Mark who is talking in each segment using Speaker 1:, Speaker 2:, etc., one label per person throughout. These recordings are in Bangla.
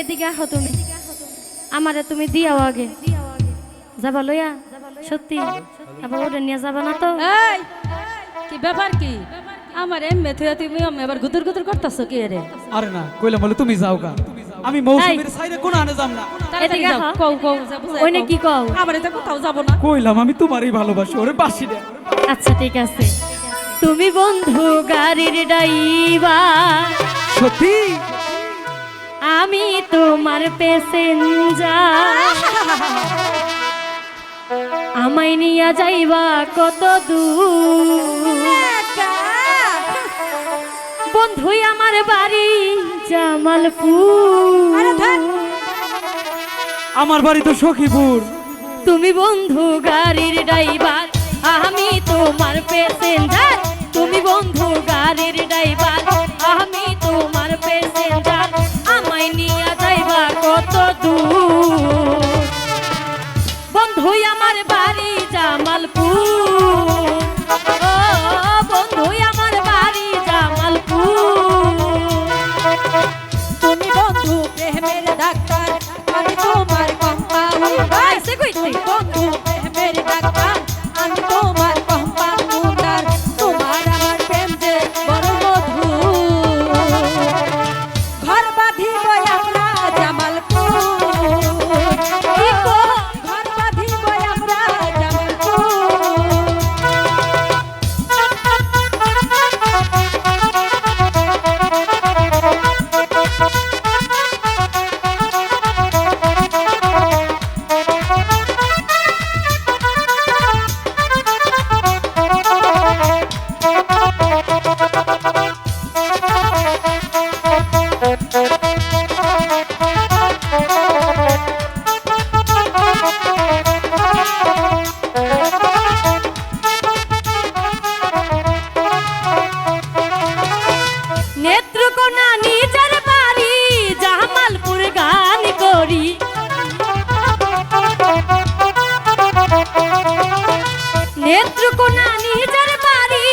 Speaker 1: এদিকে আহ তুমি। আমারে তুমি দিয়াও আগে। যাবা লইয়া? সত্যি। আবার ওটা নিয়ে যাবা না তো?
Speaker 2: এই কি ব্যাপার কি? আমার এম মেথুয়া তুমি আমি আবার গুদুর গুদুর করতেছো কি রে?
Speaker 3: আরে না কইলাম বলে তুমি যাও গা। আমি মৌসুমীর সাইডে কোন আনে যাম না।
Speaker 1: এদিকে
Speaker 2: যাও, কও কও
Speaker 1: ওইনে কি কও?
Speaker 2: আমার এটা কোথাও যাব না।
Speaker 3: কইলাম আমি তোমারই ভালোবাসি ওরে বাসি রে
Speaker 1: আচ্ছা ঠিক আছে। তুমি বন্ধু গাড়ির ড্রাইভার।
Speaker 3: সত্যি?
Speaker 1: আমি তোমার প্যাসেঞ্জার আমায় নিয়ে যাইবা কত দূর। বন্ধুই আমার বাড়ি জামালপুর।
Speaker 3: আমার বাড়ি তো সখীপুর।
Speaker 1: তুমি বন্ধু গাড়ির ড্রাইভার আমি তোমার প্যাসেঞ্জার তুমি বন্ধু গাড়ির ড্রাইভার আমি নেত্রকোনা নিজের বাড়ি,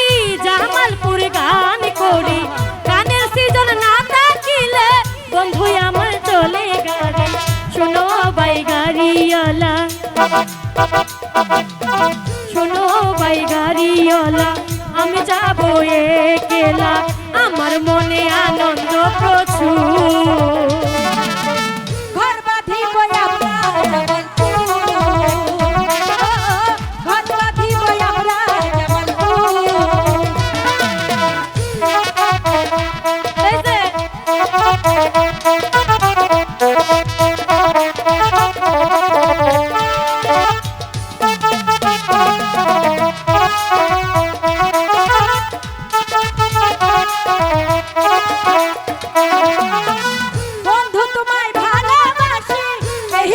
Speaker 1: জামালপুর গান করি। গানের সিজন না আমার চলে গাড়ি। বাই গাড়িওয়ালা। শোনো বাই গাড়িওয়ালা, আমি যাব একেলা। আমার মনে আনন্দ প্রচুর।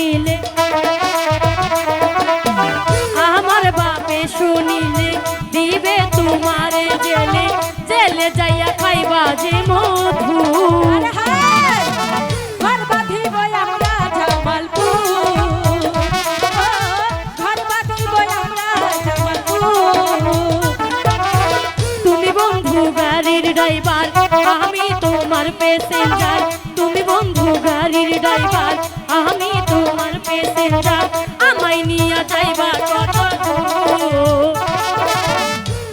Speaker 2: শুনিলে। আমার বাপে শুনিলে দিবে তোমার জেলে।
Speaker 1: জেলে যাইয়া খাইবা যে মধু। তুমি বন্ধু গাড়ির ড্রাইভার আমি তোমার প্যাসেঞ্জার। তুমি বন্ধু গাড়ির ড্রাইভার আমি তোমার প্যাসেঞ্জার আমায় নিয়ে যাইবা কত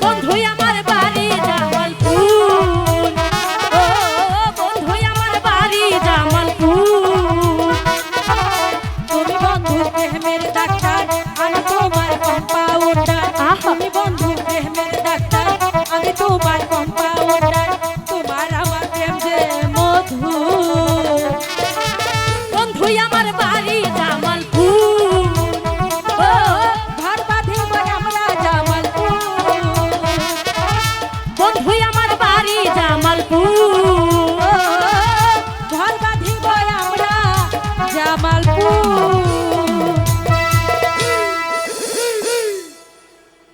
Speaker 1: বন্ধু আমার বাড়ি জামালপুর। ও বন্ধু আমার বাড়ি জামালপুর।
Speaker 2: তুমি বন্ধু প্রেমের ডাক্তার আমি তোমার কম্পাউন্ডার। তুমি বন্ধু প্রেমের ডাক্তার আমি তোমার কম্পাউন্ডার